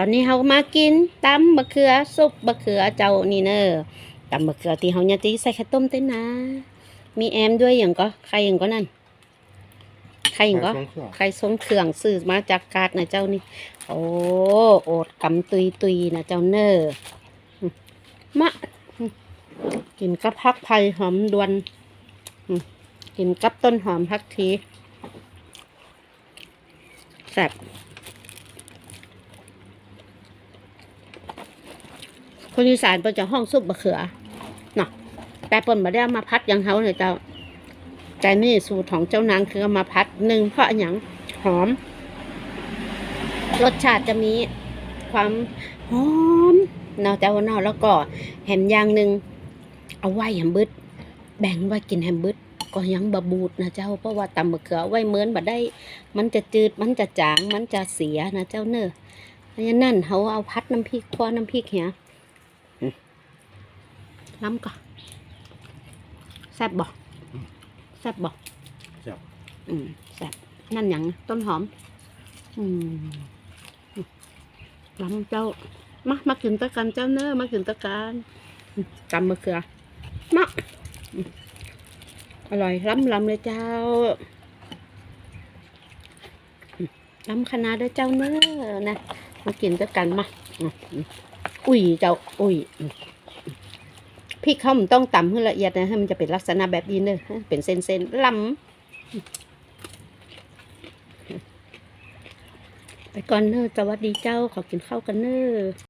ตอนนี้เฮามากินตำบะเขือซุปบะเขือเจ้านี่เนอตำบะเขือที่เฮาเนี่ยตีใส่ไข่ต้มเต้นนะ มีแอมด้วยอย่างก็ใครอย่างก็นั่นใครอย่างก็ใครส่งเครื่องซื้อมาจากกาดนะเจ้านี่ โอ้โอดกำตุยตุยนะเจ้าเนออืมมะอืมกินกับพักไผ่หอมดวนอืมกินกับต้นหอมพักทีแซ่บ คนอีสานเปินจะห้องซุปบะเขือเนาะแต่เปินมาได้มาพัดยังเฮาเนี่ยเจ้า แต่นี่สูตรของเจ้านางคือมาพัดหนึ่งเพราะอนหยังหอม รสชาติจะมีความหอมเนาะแต่ว่าเนาะแล้วก็แฮมอย่างหนึ่งเอาไว้แฮมบึดแบ่งไว้กินแฮมบึดก็ยังบะบูดนะเจ้าเพราะว่าตำมะเขือไว้เหมือนบ่ได้ มันจะจืดมันจะจางมันจะเสียนะเจ้าเนอะเพราะฉะนั้นเขาเอาพัดน้ำพริกคั่วน้ำพริกเหี่ย ล้ำก่อนแซ่บบ่แซ่บบ่แซ่บ อืมแซ่บนั่นหยังต้นหอม อืมลำเจ้า มามากินตะกันเจ้าเนอมากินตะกันอืมตำมะเขือมาอืมอร่อยล้ำลำเลยเจ้าอืมล้ำคณะด้วยเจ้าเนอนะมากินตะกันมาอืมอืมอุ้ยเจ้าอุ้ยอืม พริกเขามันต้องตำให้ละเอียดนะให้มันจะเป็นลักษณะแบบนี้เนอะเป็นเส้นๆล้ำไปก่อนเนอะสวัสดีเจ้าขอกินข้าวกันเนอะ